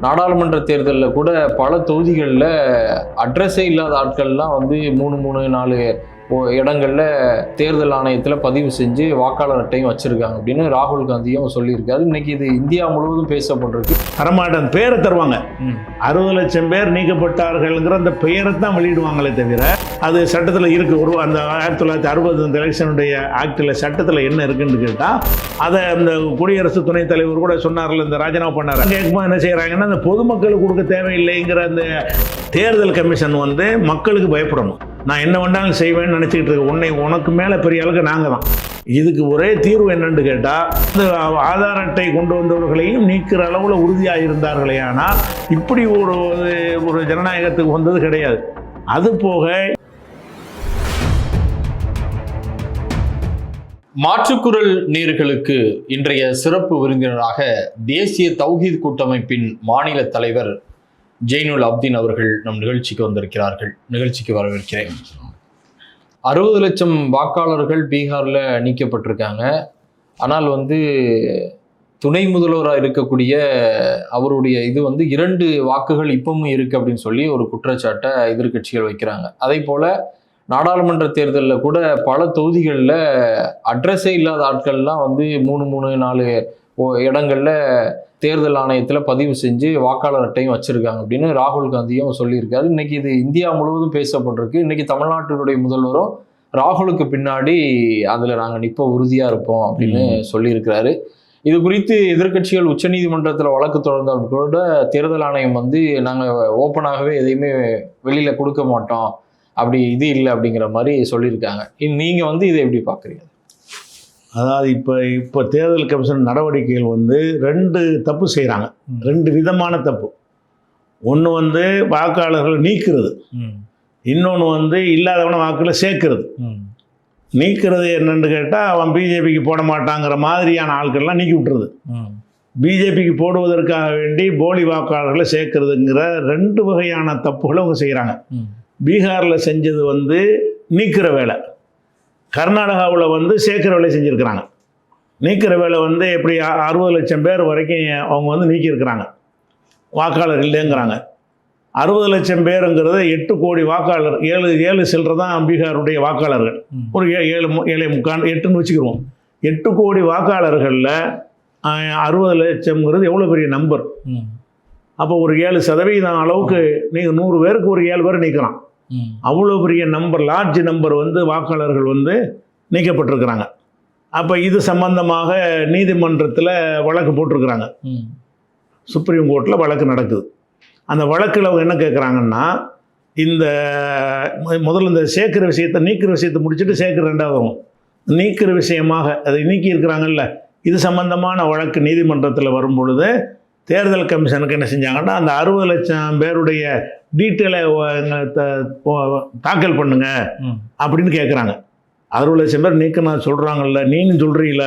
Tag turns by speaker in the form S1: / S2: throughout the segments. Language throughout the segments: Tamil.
S1: நாடாளுமன்ற தேர்தலில் கூட பல தொகுதிகளில் அட்ரஸே இல்லாத ஆட்கள்லாம் வந்து மூணு மூணு நாலு இடங்கள்ல தேர்தல் ஆணையத்தில் பதிவு செஞ்சு வாக்காளர் அட்டையும் வச்சிருக்காங்க அப்படின்னு ராகுல் காந்தியும் சொல்லியிருக்காரு. இன்னைக்கு இது இந்தியா முழுவதும் பேசப்பட்டிருக்கு.
S2: தரமாட்டன் பேரை தருவாங்க. அறுபது லட்சம் பேர் நீக்கப்பட்டார்கள்ங்கிற அந்த பெயரை தான் வெளியிடுவாங்களே தவிர அது சட்டத்தில் இருக்கு. ஒரு அந்த ஆயிரத்தி தொள்ளாயிரத்தி அறுபது அந்த எலெக்ஷனுடைய ஆக்டில் சட்டத்தில் என்ன இருக்குன்னு கேட்டால் அதை அந்த குடியரசு துணைத் தலைவர் கூட சொன்னார்ல இந்த ராஜினாமா பண்ணார். கேட்கும்போது என்ன செய்கிறாங்கன்னா அந்த பொதுமக்களுக்கு கொடுக்க தேவையில்லைங்கிற அந்த தேர்தல் கமிஷன் வந்து மக்களுக்கு பயப்படணும். நான் என்ன வேண்டாலும் செய்வேன்னு நினச்சிக்கிட்டு இருக்கேன் உன்னை உனக்கு மேலே பெரிய அளவுக்கு நாங்கள் தான். இதுக்கு ஒரே தீர்வு என்னன்னு கேட்டால் இந்த ஆதார் அட்டை கொண்டு வந்தவர்களையும் நீக்கிற அளவில் உறுதியாக இருந்தார்களே ஆனால் இப்படி ஒரு ஒரு ஜனநாயகத்துக்கு வந்தது கிடையாது. அது போக
S1: மாற்றுக்குரல் நேர்களுக்கு இன்றைய சிறப்பு விருந்தினராக தேசிய தௌஹீத் கூட்டமைப்பின் மாநில தலைவர் ஜெய்னுல் அப்தீன் அவர்கள் நம் நிகழ்ச்சிக்கு வந்திருக்கிறார்கள். நிகழ்ச்சிக்கு வரவேற்கிறேன். அறுபது லட்சம் வாக்காளர்கள் பீகாரில் நீக்கப்பட்டிருக்காங்க. ஆனால் வந்து துணை முதல்வராக இருக்கக்கூடிய அவருடைய இது வந்து இரண்டு வாக்குகள் இப்பவும் இருக்குது அப்படின்னு சொல்லி ஒரு குற்றச்சாட்டை எதிர்க்கட்சிகள் வைக்கிறாங்க. அதே போல் நாடாளுமன்ற தேர்தலில் கூட பல தொகுதிகளில் அட்ரஸே இல்லாத ஆட்கள்லாம் வந்து மூணு மூணு நாலு இடங்கள்ல தேர்தல் ஆணையத்தில் பதிவு செஞ்சு வாக்காளர் அட்டையும் வச்சிருக்காங்க அப்படின்னு ராகுல் காந்தியும் சொல்லியிருக்காரு. இன்னைக்கு இது இந்தியா முழுவதும் பேசப்பட்டிருக்கு. இன்னைக்கு தமிழ்நாட்டினுடைய முதல்வரும் ராகுலுக்கு பின்னாடி அதில் நாங்கள் நிற்ப உறுதியாக இருப்போம் அப்படின்னு சொல்லியிருக்கிறாரு. இது குறித்து எதிர்க்கட்சிகள் உச்சநீதிமன்றத்தில் வழக்கு தொடர்ந்தாலும் கூட தேர்தல் ஆணையம் வந்து நாங்கள் ஓப்பனாகவே எதையுமே வெளியில் கொடுக்க மாட்டோம். அப்படி இது இல்லை அப்படிங்கிற மாதிரி சொல்லியிருக்காங்க. இ- நீங்க வந்து இதை எப்படி பார்க்குறீங்க
S2: அதாவது இப்போ இப்போ தேர்தல் கமிஷன் நடவடிக்கைகள் வந்து ரெண்டு தப்பு செய்கிறாங்க. ரெண்டு விதமான தப்பு. ஒன்று வந்து வாக்காளர்களை நீக்கிறது. இன்னொன்று வந்து இல்லாதவன வாக்குகளை சேர்க்கிறது. நீக்கிறது என்னன்னு கேட்டால் அவன் பிஜேபிக்கு போட மாட்டாங்கிற மாதிரியான ஆட்கள்லாம் நீக்கி விட்டுறது பிஜேபிக்கு போடுவதற்காக வேண்டி போலி வாக்காளர்களை சேர்க்கறதுங்கிற ரெண்டு வகையான தப்புகளை அவங்க செய்கிறாங்க பீகாரில் செஞ்சது வந்து நீக்கிற வேலை. கர்நாடகாவில் வந்து சேர்க்கிற வேலை செஞ்சுருக்கிறாங்க. நீக்கிற வேலை வந்து எப்படி அறுபது லட்சம் பேர் வரைக்கும் அவங்க வந்து நீக்கியிருக்கிறாங்க. வாக்காளர் இல்லைங்கிறாங்க. அறுபது லட்சம் பேருங்கிறது எட்டு கோடி வாக்காளர் ஏழு ஏழு சில்லற தான் பீகாருடைய வாக்காளர்கள். ஒரு ஏழு மு- ஏழை முக்கால் எட்டுன்னு வச்சுக்கிருவோம். எட்டு கோடி வாக்காளர்களில் அறுபது லட்சம்ங்கிறது எவ்வளோ பெரிய நம்பர்? அப்போ ஒரு ஏழு சதவீதம் அளவுக்கு நீங்கள் நூறு பேருக்கு ஒரு ஏழு பேர் நீக்கலாம். அவ்வளோ பெரிய நம்பர் லார்ஜ் நம்பர் வந்து வாக்காளர்கள் வந்து நீக்கப்பட்டிருக்கிறாங்க. அப்போ இது சம்பந்தமாக நீதிமன்றத்தில் வழக்கு போட்டிருக்கிறாங்க. சுப்ரீம் கோர்ட்டில் வழக்கு நடக்குது. அந்த வழக்கில் அவங்க என்ன கேட்குறாங்கன்னா இந்த முதல்ல இந்த சேர்க்கிற விஷயத்தை நீக்கிற விஷயத்தை முடிச்சுட்டு சேர்க்கிற ரெண்டாவது. நீக்கிற விஷயமாக அதை நீக்கி இருக்கிறாங்கல்ல இது சம்பந்தமான வழக்கு நீதிமன்றத்தில் வரும் பொழுது தேர்தல் கமிஷனுக்கு என்ன செஞ்சாங்கன்னா அந்த அறுபது லட்சம் பேருடைய டீட்டெயிலை தாக்கல் பண்ணுங்க அப்படின்னு கேட்குறாங்க அறுபது லட்சம் பேர் நீக்கணும் சொல்கிறாங்கல்ல நீங்களும் சொல்கிறீங்கள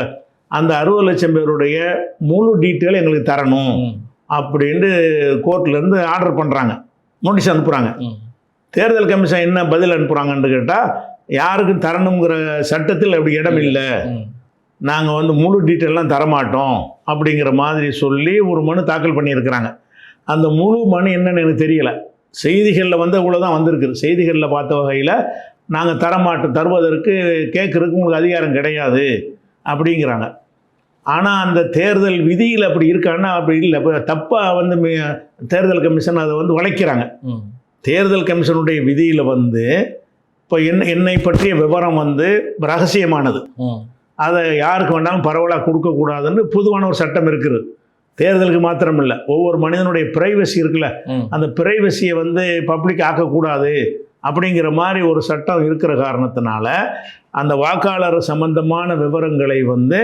S2: அந்த அறுபது லட்சம் பேருடைய முழு டீட்டெயில் எங்களுக்கு தரணும் அப்படின்ட்டு கோர்ட்லேருந்து ஆர்டர் பண்ணுறாங்க நோட்டீஸ் அனுப்புகிறாங்க தேர்தல் கமிஷன் என்ன பதில் அனுப்புகிறாங்கன்னு கேட்டால் யாருக்கும் தரணுங்கிற சட்டத்தில் அப்படி இடம் இல்லை. நாங்கள் வந்து முழு டீட்டெயிலாம் தரமாட்டோம் அப்படிங்கிற மாதிரி சொல்லி ஒரு மனு தாக்கல் பண்ணியிருக்கிறாங்க. அந்த முழு மனு என்னன்னு எனக்கு தெரியலை. செய்திகளில் வந்து இவ்வளோதான் வந்திருக்குது செய்திகளில் பார்த்த வகையில் நாங்கள் தரமாட்டோம். தருவதற்கு கேட்குறதுக்கு உங்களுக்கு அதிகாரம் கிடையாது அப்படிங்கிறாங்க. ஆனால் அந்த தேர்தல் விதியில் அப்படி இருக்கான்னா அப்படி இல்லை. இப்போ தப்பாக வந்து தேர்தல் கமிஷன் அதை வந்து வளைக்கிறாங்க. தேர்தல் கமிஷனுடைய விதியில் வந்து இப்போ என்ன என்னை பற்றிய விவரம் வந்து ரகசியமானது. அதை யாருக்கு வேணாலும் பரவலாக கொடுக்கக்கூடாதுன்னு பொதுவான ஒரு சட்டம் இருக்குது. தேர்தலுக்கு மாத்திரம் இல்லை ஒவ்வொரு மனிதனுடைய பிரைவசி இருக்குல்ல. அந்த பிரைவசியை வந்து பப்ளிக் ஆக்கக்கூடாது அப்படிங்கிற மாதிரி ஒரு சட்டம் இருக்கிற காரணத்தினால அந்த வாக்காளர் சம்பந்தமான விவரங்களை வந்து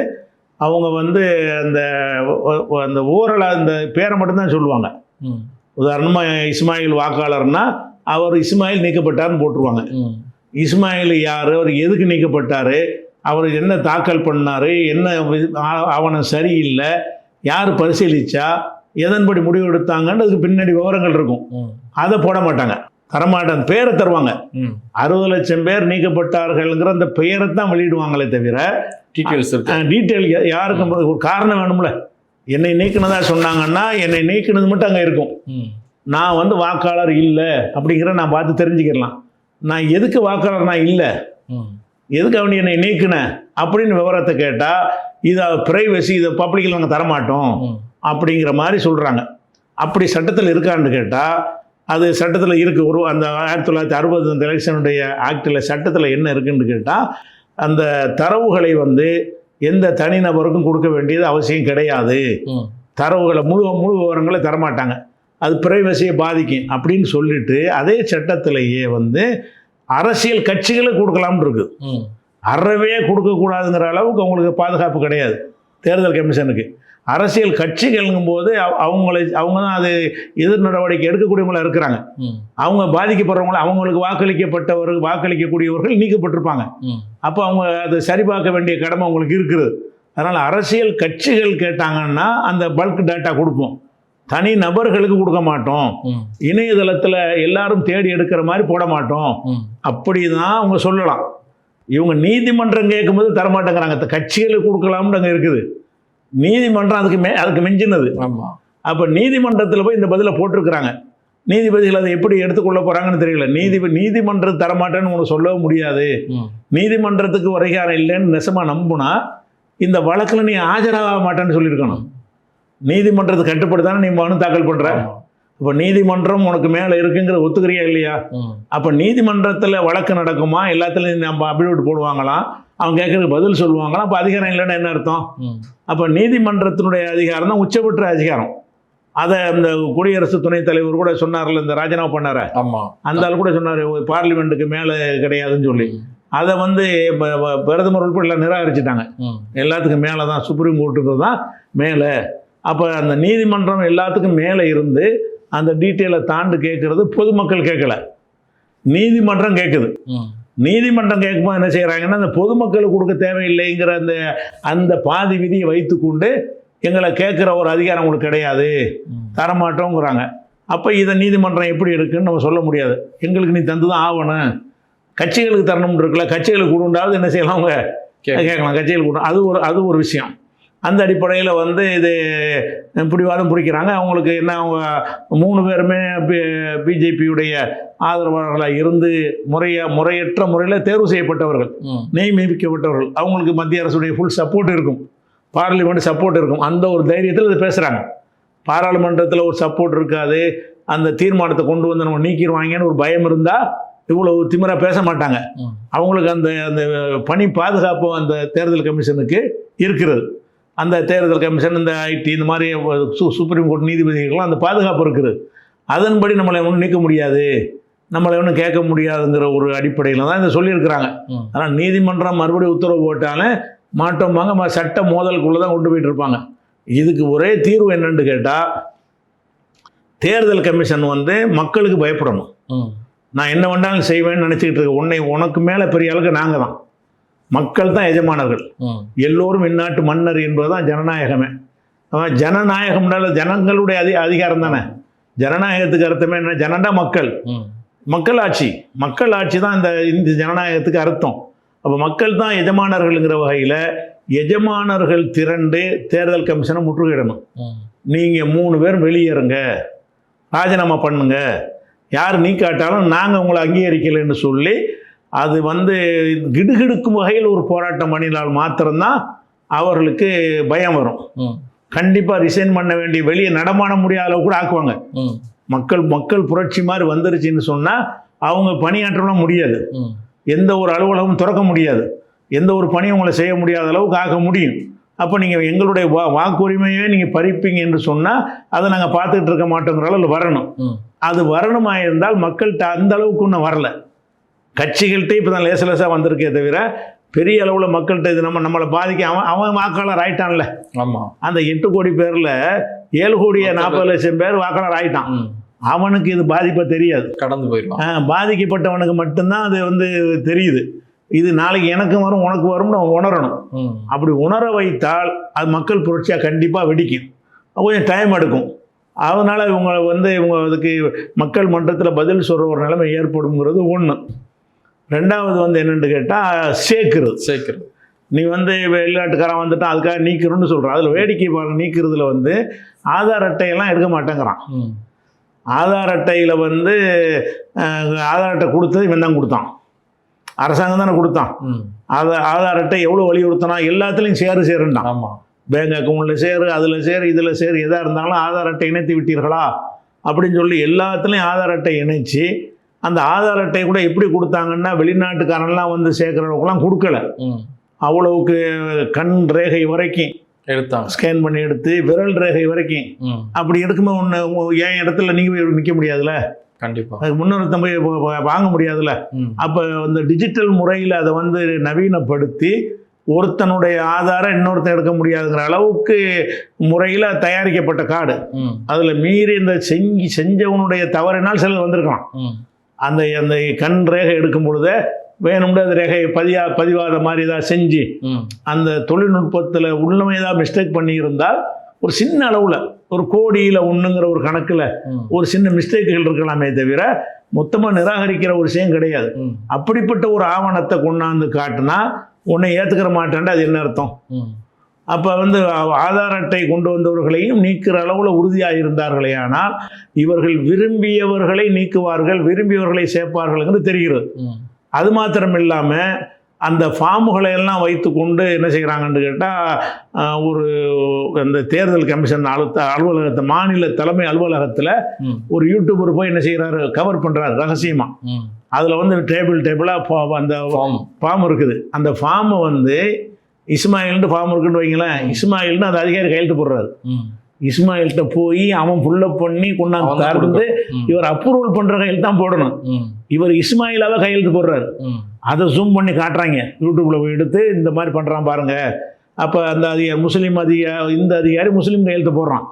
S2: அவங்க வந்து அந்த அந்த ஓரலாக அந்த பேரை மட்டும்தான் சொல்லுவாங்க. உதாரணமாக இஸ்மாயில் வாக்காளர்னா அவர் இஸ்மாயில் நீக்கப்பட்டார்னு போட்டுருவாங்க. இஸ்மாயில் யார்? அவர் எதுக்கு நீக்கப்பட்டார்? அவர் என்ன தாக்கல் பண்ணார்? என்ன ஆவணம் சரியில்லை. யார் பரிசீலிச்சா? எதன்படி முடிவு எடுத்தாங்கன்னு அதுக்கு பின்னாடி விவரங்கள் இருக்கும். அதை போட மாட்டாங்க. தரமாட்டாங்க பேரை தருவாங்க. அறுபது லட்சம் பேர் நீக்கப்பட்டார்கள்ங்கிற அந்த பெயரை தான் வெளியிடுவாங்களே தவிர
S1: டீட்டெயில்ஸ்
S2: டீட்டெயில் யாருக்கும் ஒரு காரணம் வேணும்ல? என்னை நீக்கினதா சொன்னாங்கன்னா என்னை நீக்கினது மட்டும் அங்கே இருக்கும். நான் வந்து வாக்காளர் இல்லை அப்படிங்கிற நான் பார்த்து தெரிஞ்சுக்கிடலாம் நான் எதுக்கு வாக்காளர் நான் இல்லை எதுக்கு அவன் என்னை நீக்கின? அப்படின்னு விவரத்தை கேட்டால் இதை ப்ரைவசி இதை பப்ளிக்கில் நாங்கள் தரமாட்டோம் அப்படிங்கிற மாதிரி சொல்கிறாங்க அப்படி சட்டத்தில் இருக்கான்னு கேட்டால் அது சட்டத்தில் இருக்குது ஒரு அந்த ஆயிரத்தி தொள்ளாயிரத்தி அறுபது அந்த எலெக்ஷனுடைய ஆக்டில் சட்டத்தில் என்ன இருக்குன்னு கேட்டால் அந்த தரவுகளை வந்து எந்த தனிநபருக்கும் கொடுக்க வேண்டியது அவசியம் கிடையாது. தரவுகளை முழு முழு விவரங்களை தரமாட்டாங்க. அது பிரைவசியை பாதிக்கும் அப்படின்னு சொல்லிட்டு அதே சட்டத்திலேயே வந்து அரசியல் கட்சிகளுக்கு கொடுக்கலாம்னு இருக்குது
S1: ம்.
S2: அறவே கொடுக்கக்கூடாதுங்கிற அளவுக்கு அவங்களுக்கு பாதுகாப்பு கிடையாது. தேர்தல் கமிஷனுக்கு. அரசியல் கட்சிகள்ங்கும் போது அவ- அவங்களை அவங்க தான் அது எதிர் நடவடிக்கை எடுக்கக்கூடியவங்களா இருக்கிறாங்க. அவங்க பாதிக்கப்படுறவங்கள அவங்களுக்கு வாக்களிக்கப்பட்டவர்கள் வாக்களிக்கக்கூடியவர்கள் நீக்கப்பட்டிருப்பாங்க. அப்போ அவங்க அதை சரிபார்க்க வேண்டிய கடமை அவங்களுக்கு இருக்குது. அதனால் அரசியல் கட்சிகள் கேட்டாங்கன்னா அந்த பல்க் டேட்டா கொடுப்போம். தனி நபர்களுக்கு கொடுக்க மாட்டோம். இணையதளத்தில் எல்லாரும் தேடி எடுக்கிற மாதிரி போட மாட்டோம். அப்படி தான் அவங்க சொல்லலாம். இவங்க நீதிமன்றம் கேட்கும்போது தரமாட்டேங்கிறாங்க. கட்சிகளுக்கு கொடுக்கலாம்னு அங்கே இருக்குது. நீதிமன்றம் அதுக்கு மே அதுக்கு மிஞ்சினது.
S1: ஆமா.
S2: அப்போ நீதிமன்றத்தில் போய் இந்த பதிலை போட்டிருக்கிறாங்க. நீதிபதிகள் அதை எப்படி எடுத்துக்கொள்ள போகிறாங்கன்னு தெரியல. நீதி நீதிமன்றம் தரமாட்டேன்னு உனக்கு சொல்லவும் முடியாது. நீதிமன்றத்துக்கு வரைகாரம் இல்லைன்னு நெசமாக நம்புனா இந்த வழக்கில் நீ ஆஜராக மாட்டேன்னு சொல்லியிருக்கணும். நீதிமன்றத்துக்கு கட்டுப்பட்டு தானே நீ மனு தாக்கல் பண்ணுற. இப்போ நீதிமன்றம் உனக்கு மேலே இருக்குங்கிற ஒத்துக்கிறியா இல்லையா? அப்போ நீதிமன்றத்தில் வழக்கு நடக்குமா? எல்லாத்துலேயும் நம்ம அபிடவிட் போடுவாங்களாம் அவங்க கேட்குறதுக்கு பதில் சொல்லுவாங்களாம் அப்போ அதிகாரம் இல்லைன்னு என்ன அர்த்தம்? அப்போ நீதிமன்றத்தினுடைய அதிகாரம் தான் உச்சபட்ச அதிகாரம். அதை இந்த குடியரசு துணைத் தலைவர் கூட சொன்னார்ல இந்த ராஜினாமா பண்ணார? அந்த ஆள் கூட சொன்னார் பார்லிமெண்ட்டுக்கு மேலே கிடையாதுன்னு சொல்லி. அதை வந்து பிரதமர் உட்பட எல்லாம் நிராகரிச்சிட்டாங்க. எல்லாத்துக்கும் மேலே தான் சுப்ரீம் கோர்ட்டுக்கு தான் மேலே. அப்போ அந்த நீதிமன்றம் எல்லாத்துக்கும் மேலே இருந்து அந்த டீட்டெயிலை தாண்டு கேட்குறது பொதுமக்கள் கேட்கல. நீதிமன்றம் கேட்குது. நீதிமன்றம் கேட்கும்போது என்ன செய்கிறாங்கன்னா அந்த பொதுமக்களுக்கு கொடுக்க தேவையில்லைங்கிற அந்த அந்த பாதி விதியை வைத்துக்கொண்டு எங்களை கேட்குற ஒரு அதிகாரம் உங்களுக்கு கிடையாது. தரமாட்டோங்கிறாங்க. அப்போ இதை நீதிமன்றம் எப்படி இருக்குன்னு நம்ம சொல்ல முடியாது. எங்களுக்கு நீ தந்து தான் ஆகணும். கட்சிகளுக்கு தரணும்னு இருக்குல்ல கட்சிகளுக்கு கொடுண்டாவது என்ன செய்யலாம் அவங்க?
S1: கேட்கலாம்.
S2: கேட்கலாம். கட்சிகள் கூட அது ஒரு அது ஒரு விஷயம். அந்த அடிப்படையில் வந்து இது பிடிவாதம் பிடிக்கிறாங்க. அவங்களுக்கு என்ன அவங்க மூணு பேருமே பிஜேபியுடைய ஆதரவாளர்களாக இருந்து முறைய முறையற்ற முறையில் தேர்வு செய்யப்பட்டவர்கள் நியமிக்கப்பட்டவர்கள் அவங்களுக்கு மத்திய அரசுடைய ஃபுல் சப்போர்ட் இருக்கும். பார்லிமெண்ட் சப்போர்ட் இருக்கும். அந்த ஒரு தைரியத்தில் இது பேசுகிறாங்க பாராளுமன்றத்தில் ஒரு சப்போர்ட் இருக்காது. அந்த தீர்மானத்தை கொண்டு வந்து நம்ம நீக்கிடுவாங்கன்னு ஒரு பயம் இருந்தால் இவ்வளவு திமிரா பேச மாட்டாங்க. அவங்களுக்கு அந்த அந்த பணி பாதுகாப்பு அந்த தேர்தல் கமிஷனுக்கு இருக்கிறது. அந்த தேர்தல் கமிஷன் இந்த ஐடி இந்த மாதிரி சு- சுப்ரீம் கோர்ட் நீதிபதிகளுக்கெல்லாம் அந்த பாதுகாப்பு இருக்குது. அதன்படி நம்மளை ஒன்றும் நீக்க முடியாது. நம்மளை ஒன்றும் கேட்க முடியாதுங்கிற ஒரு அடிப்படையில் தான் இதை சொல்லியிருக்கிறாங்க. ஆனால் நீதிமன்றம் மறுபடியும் உத்தரவு போட்டாலும் மாட்டோம்பாங்க சட்ட மோதலுக்குள்ளே தான் கொண்டு போயிட்டு இருப்பாங்க. இதுக்கு ஒரே தீர்வு என்னன்னு கேட்டால் தேர்தல் கமிஷன் வந்து மக்களுக்கு பயப்படணும். நான் என்ன வேண்டாலும் செய்வேன்னு நினச்சிக்கிட்டு இருக்க உன்னை உனக்கு மேலே பெரிய அளவுக்கு நாங்கள் தான். மக்கள் தான் எஜமானர்கள் எல்லோரும் இந்நாட்டு மன்னர் என்பது தான் ஜனநாயகமே ஜனநாயகம்னால ஜனங்களுடைய அதி அதிகாரம் தானே? ஜனநாயகத்துக்கு அர்த்தமே என்ன? ஜனண்டா மக்கள்.
S1: ம்
S2: மக்கள் ஆட்சி. மக்கள் ஆட்சி தான் இந்த இந்த ஜனநாயகத்துக்கு அர்த்தம். அப்போ மக்கள் தான் எஜமானர்கள்ங்கிற வகையில் எஜமானர்கள் திரண்டு தேர்தல் கமிஷனை முற்றுகையிடணும்.
S1: ம்
S2: நீங்கள் மூணு பேர் வெளியேறுங்க. ராஜினாமா பண்ணுங்க. யார் நீக்காட்டாலும் நாங்கள் உங்களை அங்கீகரிக்கலைன்னு சொல்லி அது வந்து கிடுகிடுக்கும் வகையில் ஒரு போராட்டம் பண்ணினால் மாத்திரம்தான் அவர்களுக்கு பயம் வரும். கண்டிப்பாக ரிசைன் பண்ண வேண்டிய வெளியே நடமாட முடியாத அளவு கூட ஆக்குவாங்க. மக்கள் மக்கள் புரட்சி மாதிரி வந்துருச்சுன்னு சொன்னால் அவங்க பணியாற்றலாம் முடியாது. எந்த ஒரு அலுவலகமும் திறக்க முடியாது. எந்த ஒரு பணியும் உங்களை செய்ய முடியாத அளவுக்கு ஆக்க முடியும். அப்போ நீங்கள் எங்களுடைய வா வாக்குரிமையே நீங்கள் பறிப்பீங்க என்று சொன்னால் அதை நாங்கள் பார்த்துக்கிட்டு இருக்க மாட்டோங்கிற அளவில் வரணும். அது வரணுமா இருந்தால் மக்கள்கிட்ட அந்த அளவுக்கு இன்னும் வரல. கட்சிகள்கிட்ட இப்போ தான் லேச லேசாக வந்திருக்கே தவிர பெரிய அளவில் மக்கள்கிட்ட இது நம்ம நம்மளை பாதிக்க அவன் அவன் வாக்காளர் ஆயிட்டான்ல.
S1: ஆமா.
S2: அந்த எட்டு கோடி பேரில் ஏழு கோடியே நாற்பது லட்சம் பேர் வாக்காளர் ஆயிட்டான். அவனுக்கு இது பாதிப்பை தெரியாது.
S1: கடந்து போயிடுவான்
S2: ஆ, பாதிக்கப்பட்டவனுக்கு மட்டும்தான் அது வந்து தெரியுது. இது நாளைக்கு எனக்கும் வரும் உனக்கு வரும்னு அவன் உணரணும். அப்படி உணர வைத்தால் அது மக்கள் புரட்சியாக கண்டிப்பாக வெடிக்கும். கொஞ்சம் டைம் எடுக்கும். அதனால் இவங்க வந்து இவங்க அதுக்கு மக்கள் மன்றத்தில் பதில் சொல்கிற ஒரு நிலைமை ஏற்படுங்கிறது ஒன்று ரெண்டாவது வந்து என்னென்னு கேட்டால் சேர்க்கிறது
S1: சேர்க்கிறது
S2: நீ வந்து வெளிநாட்டுக்காரன் வந்துட்டான் அதுக்காக நீக்கிறோன்னு சொல்கிறான் அதில் வேடிக்கை பாருங்க நீக்கிறதுல வந்து ஆதார் அட்டையெல்லாம் எடுக்க மாட்டேங்கிறான். ஆதார் அட்டையில் வந்து ஆதார் அட்டை கொடுத்தது இவன் தான் கொடுத்தான். அரசாங்கம் தானே கொடுத்தான்.
S1: ம்.
S2: ஆதார் அட்டை எவ்வளோ வலியுறுத்தினா எல்லாத்துலேயும் சேரு சேருண்டான்
S1: ஆமா.
S2: பேங்க் அக்கௌண்ட்டில் சேரு அதில் சேரு இதில் சேரு எதாக இருந்தாலும் ஆதார் அட்டை இணைத்து விட்டீர்களா? அப்படின்னு சொல்லி எல்லாத்துலேயும் ஆதார் அட்டை இணைச்சி அந்த ஆதார் அட்டை கூட எப்படி கொடுத்தாங்கன்னா வெளிநாட்டுக்காரன்லாம் வந்து சேர்க்குறவங்களாம் கொடுக்கல. அவ்வளவுக்கு கண் ரேகை வரைக்கும்
S1: எடுத்தாங்க
S2: ஸ்கேன் பண்ணி எடுத்து விரல் ரேகை வரைக்கும். அப்படி எடுக்கும்போது ஒன்று என் இடத்துல நீங்கள் போய் நிற்க முடியாதுல்ல
S1: கண்டிப்பா
S2: அதுக்கு முன்னொருத்தன் போய் வாங்க முடியாதுல்ல. அப்போ இந்த டிஜிட்டல் முறையில் அதை வந்து நவீனப்படுத்தி ஒருத்தனுடைய ஆதாரம் இன்னொருத்தன் எடுக்க முடியாதுங்கிற அளவுக்கு முறையில் தயாரிக்கப்பட்ட கார்டு. அதில் மீறி இந்த செஞ்சு செஞ்சவனுடைய தவறினால் சிலர் வந்திருக்கலாம். அந்த அந்த கண் ரேகை எடுக்கும் பொழுதே வேணும்னு அந்த ரேகையை பதியா பதிவாத மாதிரி ஏதாவது செஞ்சு. அந்த தொழில்நுட்பத்தில் உள்ளமே ஏதாவது மிஸ்டேக் பண்ணியிருந்தால் ஒரு சின்ன அளவில் ஒரு கோடியில் ஒன்றுங்கிற ஒரு கணக்கில். ஒரு சின்ன மிஸ்டேக்குகள் இருக்கலாமே தவிர மொத்தமாக நிராகரிக்கிற ஒரு விஷயம் கிடையாது. அப்படிப்பட்ட ஒரு ஆவணத்தை கொண்டாந்து காட்டினா உன்னை ஏற்றுக்கிற மாட்டேன்ட்டு அது என்ன அர்த்தம். அப்போ வந்து ஆதார் அட்டை கொண்டு வந்தவர்களையும் நீக்கிற அளவில் உறுதியாக இருந்தார்களே ஆனால் இவர்கள் விரும்பியவர்களை நீக்குவார்கள் விரும்பியவர்களை சேர்ப்பார்கள்ங்கிறது தெரிகிறது. அது மாத்திரம் இல்லாமல் அந்த ஃபார்முகளை எல்லாம் வைத்துக்கொண்டு என்ன செய்கிறாங்கன்னு கேட்டால் ஒரு அந்த தேர்தல் கமிஷன் அலுத்த அலுவலகத்தை மாநில தலைமை அலுவலகத்தில். ஒரு யூடியூபர் போய் என்ன செய்கிறாரு கவர் பண்ணுறாரு ரகசியமாக. அதில் வந்து டேபிள் டேபிளாக அந்த
S1: ஃபார்ம்
S2: இருக்குது அந்த ஃபார்மை வந்து இஸ்மாயில்னு ஃபார்ம் இருக்குன்னு வைங்களேன் இஸ்மாயில்னு அந்த அதிகாரி கையெழுத்து போடுறாரு. இஸ்மாயில்கிட்ட போய் அவன் ஃபுல்லப் பண்ணி கொண்டாந்து தருந்து. இவர் அப்ரூவல் பண்ணுற கையெழுத்து தான் போடணும். இவர் இஸ்மாயிலாவே கையெழுத்து போடுறாரு. அதை ஜூம் பண்ணி காட்டுறாங்க யூடியூப்ல போய் எடுத்து இந்த மாதிரி பண்ணுறான் பாருங்க அப்போ அந்த அதிகாரி முஸ்லீம் அதிகாரி இந்த அதிகாரி முஸ்லீம் கையெழுத்து போடுறான்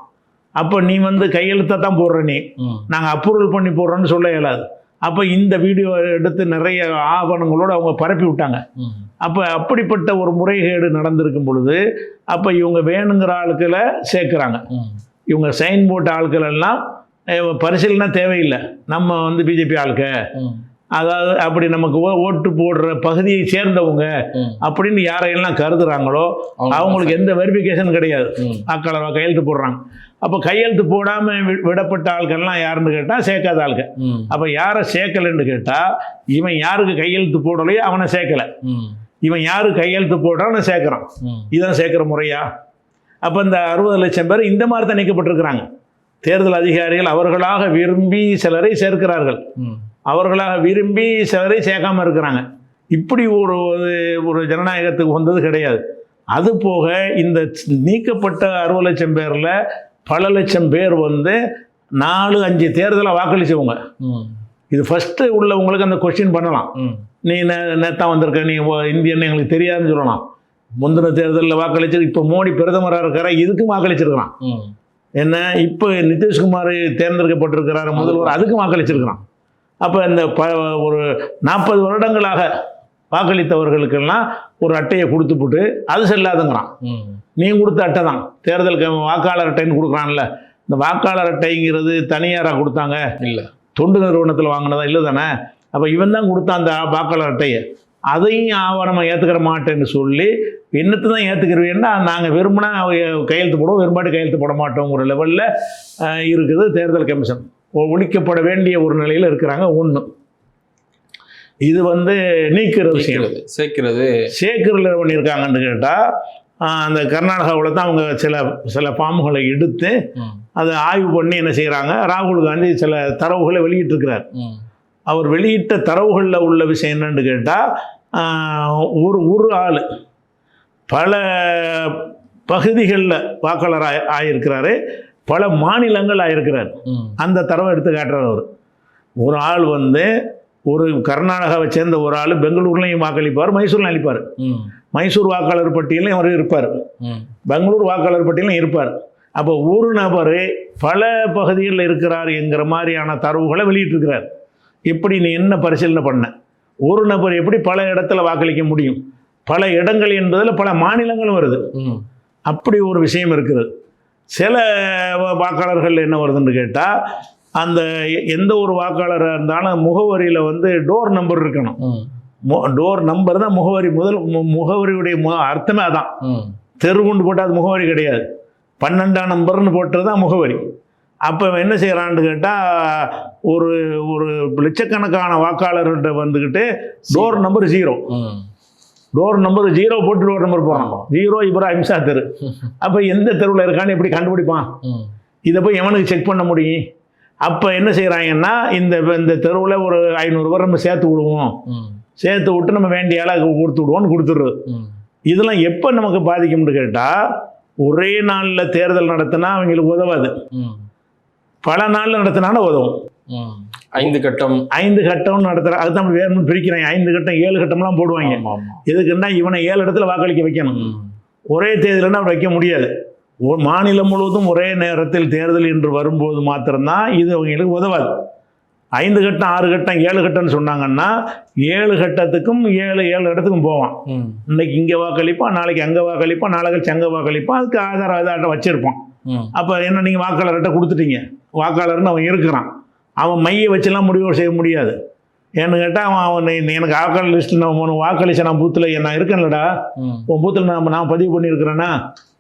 S2: அப்போ நீ வந்து கையெழுத்தை தான் போடுற நீ. நாங்கள் அப்ரூவல் பண்ணி போடுறோன்னு சொல்ல இயலாது அப்போ இந்த வீடியோ எடுத்து நிறைய ஆவணங்களோடு அவங்க பரப்பி விட்டாங்க. அப்போ அப்படிப்பட்ட ஒரு முறைகேடு நடந்திருக்கும் பொழுது அப்போ இவங்க வேணுங்கிற ஆட்களை சேர்க்குறாங்க. இவங்க சைன் போட்ட ஆட்கள் எல்லாம் பரிசீலனை தேவையில்லை நம்ம வந்து பிஜேபி ஆளுக்க. அதாவது அப்படி நமக்கு ஓட்டு போடுற பகுதியை சேர்ந்தவங்க. அப்படின்னு யாரையெல்லாம் கருதுறாங்களோ
S1: அவங்க-
S2: அவங்களுக்கு எந்த வெரிஃபிகேஷன் கிடையாது. வாக்காளர் கையெழுத்து போடுறாங்க அப்போ கையெழுத்து போடாமல் விடப்பட்ட ஆட்கள்லாம் யாருன்னு கேட்டால் சேர்க்காத ஆளுங்க. அப்போ யாரை சேர்க்கலைன்னு கேட்டால் இவன் யாருக்கு கையெழுத்து போடலையோ அவனை சேர்க்கலை. இவன் யாரு கையெழுத்து போடுறான் அவனை சேர்க்குறான்
S1: ம்.
S2: இதான் சேர்க்குற முறையா அப்போ இந்த அறுபது லட்சம் பேர் இந்த மாதிரி தான் நீக்கப்பட்டிருக்கிறாங்க தேர்தல் அதிகாரிகள் அவர்களாக விரும்பி சிலரை சேர்க்கிறார்கள். அவர்களாக விரும்பி சிலரை சேர்க்காம இருக்கிறாங்க இப்படி ஒரு ஒரு- ஒரு ஜனநாயகத்துக்கு வந்தது கிடையாது அது போக இந்த நீக்கப்பட்ட அறுபது லட்சம் பேரில் பல லட்சம் பேர் வந்து நாலு அஞ்சு தேர்தலை வாக்களிச்சவங்க. இது ஃபஸ்ட்டு உள்ளவங்களுக்கு அந்த கொஸ்டின் பண்ணலாம். நீ நே- நேத்தா வந்திருக்க நீ இந்தியன்னு எங்களுக்கு தெரியாதுன்னு சொல்லலாம் முந்தின தேர்தலில் வாக்களிச்சு இப்போ மோடி பிரதமராக இருக்கிற இதுக்கும் வாக்களிச்சிருக்கிறான். என்ன இப்போ நிதிஷ்குமார் தேர்ந்தெடுக்கப்பட்டிருக்கிறார் முதல்வர் அதுக்கும் வாக்களிச்சிருக்கிறான் அப்போ இந்த ப ஒரு நாற்பது வருடங்களாக வாக்களித்தவர்களுக்கெல்லாம் ஒரு அட்டையை கொடுத்துப்புட்டு அது செல்லாதுங்கிறான். நீ கொடுத்த அட்டை தான். தேர்தல் வாக்காளர் அட்டைன்னு கொடுக்குறான்ல. இந்த வாக்காளர் அட்டைங்கிறது தனியாராக கொடுத்தாங்க?
S1: இல்ல.
S2: தொண்டு நிறுவனத்தில் வாங்கினதா? இல்லை தானே? அப்போ இவன் தான் கொடுத்தான் அந்த வாக்காளர் அட்டையை. அதையும் ஆவணமாக ஏற்றுக்கிற மாட்டேன்னு சொல்லி என்னத்தை தான் ஏற்றுக்கிறீங்கன்னா நாங்கள் விரும்பினா கையெழுத்து போடுவோம் விரும்பாட்டி கையெழுத்து போட மாட்டோங்கிற லெவலில் இருக்குது தேர்தல் கமிஷன். ஒழிக்கப்பட வேண்டிய ஒரு நிலையில் இருக்கிறாங்க ஒன்று இது வந்து நீக்கிற விஷயம்
S1: சேர்க்கிறது சேர்க்கிறது
S2: சேக்கரில் பண்ணியிருக்காங்கன்னு கேட்டால் அந்த கர்நாடகாவில் தான் அவங்க சில சில ஃபார்முகளை எடுத்து. அதை ஆய்வு பண்ணி என்ன செய்கிறாங்க ராகுல் காந்தி சில தரவுகளை வெளியிட்டிருக்கிறார். அவர் வெளியிட்ட தரவுகளில் உள்ள விஷயம் என்னன்னு கேட்டால் ஒரு ஒரு ஆள் பல பகுதிகளில் வாக்காளர் ஆய ஆயிருக்கிறாரு பல மாநிலங்கள் ஆயிருக்கிறார்
S1: ம்.
S2: அந்த தரவை எடுத்து காட்டுறார் அவர் ஒரு ஆள் வந்து ஒரு கர்நாடகாவை சேர்ந்த ஒரு ஆள் பெங்களூர்லையும் வாக்களிப்பார் மைசூர்லையும் அளிப்பார். மைசூர் வாக்காளர் பட்டியலையும் அவர் இருப்பார். பெங்களூர் வாக்காளர் பட்டியலும் இருப்பார். அப்போ ஒரு நபர் பல பகுதிகளில் இருக்கிறார் என்கிற மாதிரியான தரவுகளை வெளியிட்டிருக்கிறார். எப்படி நீ என்ன பரிசீலனை பண்ண? ஒரு நபர் எப்படி பல இடத்துல வாக்களிக்க முடியும்? பல இடங்கள் என்பதில் பல மாநிலங்களும் வருது. அப்படி ஒரு விஷயம் இருக்குது சில வாக்காளர்கள் என்ன வருதுன்னு கேட்டால் அந்த எந்த ஒரு வாக்காளராக இருந்தாலும் முகவரியில் வந்து டோர் நம்பர் இருக்கணும். டோர் நம்பர் தான் முகவரி. முதல் மு- முகவரியுடைய அர்த்தமே அதான். தெரு கொண்டு போட்டால் அது முகவரி கிடையாது. பன்னெண்டாம் நம்பர்னு போட்டது தான் முகவரி. அப்போ என்ன செய்கிறான்னு கேட்டால் ஒரு ஒரு லட்சக்கணக்கான வாக்காளர்கிட்ட வந்துக்கிட்டு door number zero door number zero போட்டு டோர் நம்பர் போகிறான். ஜீரோ இப்ராஹிம் ஷா தெரு. அப்போ எந்த தெருவில் இருக்கான்னு எப்படி கண்டுபிடிப்பான்? இதை போய் எவனுக்கு செக் பண்ண முடியும்? அப்போ என்ன செய்கிறாங்கன்னா இந்த இந்த தெருவில் ஒரு ஐநூறு பேர் நம்ம சேர்த்து விடுவோம். சேர்த்து விட்டு நம்ம வேண்டிய ஆளை கொடுத்து விடுவோம்னு கொடுத்துடுறது இதெல்லாம் எப்போ நமக்கு பாதிக்கும்னு கேட்டால் ஒரே நாளில் தேர்தல் நடத்தினா அவங்களுக்கு உதவாது. பல நாளில் நடத்தினாலும் உதவும்.
S1: ஐந்து கட்டம்.
S2: ஐந்து கட்டம் நடத்துகிற அதுதான் வேணும்னு பிரிக்கிறாங்க ஐந்து கட்டம் ஏழு கட்டம்லாம் போடுவாங்க. எதுக்குன்னா இவனை ஏழு இடத்துல வாக்களிக்க வைக்கணும். ஒரே தேர்தல்னா அப்படி வைக்க முடியாது. மாநிலம் முழுவதும் ஒரே நேரத்தில் தேர்தல் என்று வரும்போது மாத்திரம்தான் இது அவங்களுக்கு உதவாது. ஐந்து கட்டம் ஆறு கட்டம் ஏழு கட்டம்னு சொன்னாங்கன்னா ஏழு கட்டத்துக்கும் ஏழு ஏழு இடத்துக்கும் போவான். இன்னைக்கு இங்கே வாக்களிப்பான் நாளைக்கு அங்கே வாக்களிப்பான் நாளைக்கு கழிச்சு அங்கே வாக்களிப்பான் அதுக்கு ஆதார ஆதாரம் வச்சிருப்பான். அப்போ என்ன நீங்கள் வாக்காளர்கிட்ட கொடுத்துட்டீங்க? வாக்காளர்னு அவன் இருக்கிறான். அவன் மையை வச்செல்லாம் முடிவு செய்ய முடியாது. ஏன்னு கேட்டால் அவன் அவன் எனக்கு வாக்காளர் லிஸ்ட்டில் நான் வாக்களிச்ச நான் பூத்தில் நான் இருக்கேன்லடா. உன் பூத்தில் நான் நான் பதிவு பண்ணியிருக்கிறேன்னா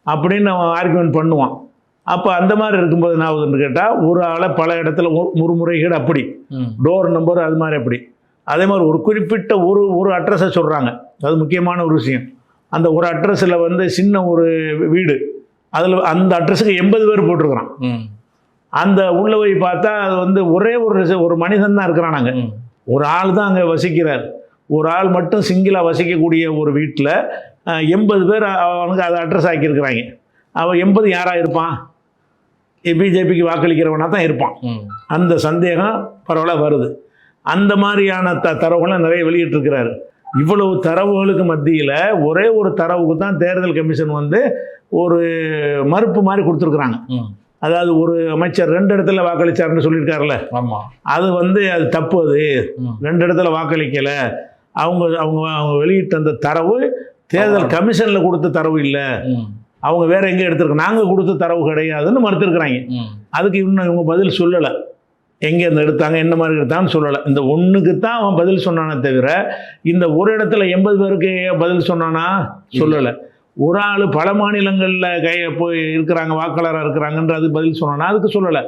S2: அப்படின்னு அவன் ஆர்குமெண்ட் பண்ணுவான். அப்போ அந்த மாதிரி இருக்கும்போது என்ன ஆகுதுன்னு கேட்டால் ஒரு ஆளை பல இடத்துல ஒரு- ஒரு முறைகேடு அப்படி டோர் நம்பர் அது மாதிரி அப்படி. அதே மாதிரி ஒரு குறிப்பிட்ட ஒரு ஒரு அட்ரஸை சொல்கிறாங்க அது முக்கியமான ஒரு விஷயம். அந்த ஒரு அட்ரஸில் வந்து சின்ன ஒரு வீடு. அதில் அந்த அட்ரஸுக்கு எண்பது பேர் போட்டிருக்கிறான். அந்த உள்ள போய் பார்த்தா அது வந்து ஒரே ஒரு ஒரு மனிதன் தான் இருக்கிறானாங்க
S1: ம்.
S2: ஒரு ஆள் தான் அங்கே வசிக்கிறார். ஒரு ஆள் மட்டும் சிங்கிளாக வசிக்கக்கூடிய ஒரு வீட்டில் எண்பது பேர் அவனுக்கு அதை அட்ரஸ் ஆக்கியிருக்கிறாங்க. அவன் எண்பது யாராக இருப்பான்? பிஜேபிக்கு வாக்களிக்கிறவனா தான் இருப்பான். அந்த சந்தேகம் பரவலாக வருது. அந்த மாதிரியான த தரவுகளை நிறைய வெளியிட்டிருக்கிறாரு. இவ்வளவு தரவுகளுக்கு மத்தியில் ஒரே ஒரு தரவுக்கு தான் தேர்தல் கமிஷன் வந்து ஒரு மறுப்பு மாதிரி கொடுத்துருக்குறாங்க. அதாவது ஒரு அமைச்சர் ரெண்டு இடத்துல வாக்களிச்சாருன்னு சொல்லியிருக்காருல்ல. அது வந்து அது தப்பு அது. ரெண்டு இடத்துல வாக்களிக்கலை. அவங்க அவங்க அவங்க வெளியிட்ட அந்த தரவு தேர்தல் கமிஷனில் கொடுத்த தரவு இல்லை. அவங்க வேற எங்கே எடுத்திருக்கோம் நாங்கள் கொடுத்த தரவு கிடையாதுன்னு மறுத்துருக்குறாங்க. அதுக்கு இன்னும் இவங்க பதில் சொல்லலை. எங்கே இருந்து எடுத்தாங்க என்ன மாதிரி எடுத்தாங்கன்னு சொல்லலை. இந்த ஒன்றுக்கு தான் அவன் பதில் சொன்னானே தவிர இந்த ஒரு இடத்துல எண்பது பேருக்கு பதில் சொன்னானா? சொல்லலை. ஒரு ஆள் பல மாநிலங்களில் கை போய் இருக்கிறாங்க வாக்காளராக இருக்கிறாங்கன்ற அதுக்கு பதில் சொன்னானா? அதுக்கு சொல்லலை.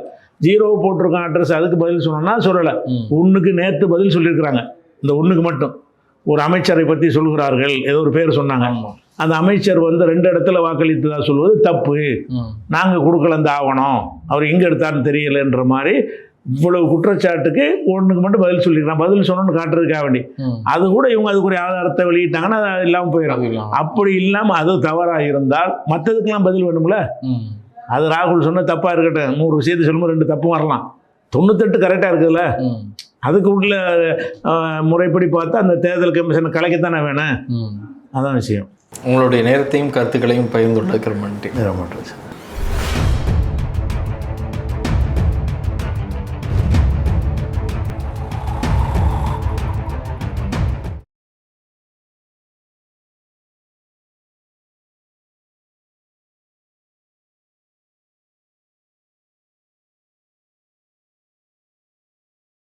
S2: ஜீரோ போட்டிருக்கான் அட்ரஸ் அதுக்கு பதில் சொன்னானா? சொல்லலை. ஒன்றுக்கு நேற்று பதில் சொல்லியிருக்கிறாங்க. இந்த ஒன்றுக்கு மட்டும். ஒரு அமைச்சரை பற்றி சொல்கிறார்கள் ஏதோ ஒரு பேர் சொன்னாங்க. அந்த அமைச்சர் வந்து ரெண்டு இடத்துல வாக்களித்ததா சொல்வது தப்பு. நாங்கள் கொடுக்கல இந்த ஆவணம். அவர் எங்கே எடுத்தாருன்னு தெரியலன்ற மாதிரி இவ்வளவு குற்றச்சாட்டுக்கு ஒன்றுக்கு மட்டும் பதில் சொல்லியிருக்கான் பதில் சொன்னோன்னு காட்டுறதுக்காக வேண்டி. அது கூட இவங்க அதுக்குரிய ஆதாரத்தை வெளியிட்டாங்கன்னா அது இல்லாமல் போயிடும். அப்படி இல்லாமல் அது தவறாக இருந்தால் மற்றதுக்கெல்லாம் பதில் வேணும்ல? அது ராகுல் சொன்ன தப்பாக இருக்கட்டும். நூறு விஷயத்தை சொல்லும்போது ரெண்டு தப்பு வரலாம். தொண்ணூத்தெட்டு கரெக்டாக இருக்குதுல்ல? அதுக்கு உள்ள முறைப்படி பார்த்தா அந்த தேர்தல் கமிஷனை கலைக்கத்தானே வேணும்? அதான் விஷயம்.
S1: உங்களுடைய நேரத்தையும் கருத்துக்களையும் ரொம்ப நன்றி.
S2: வேற மாற்றம்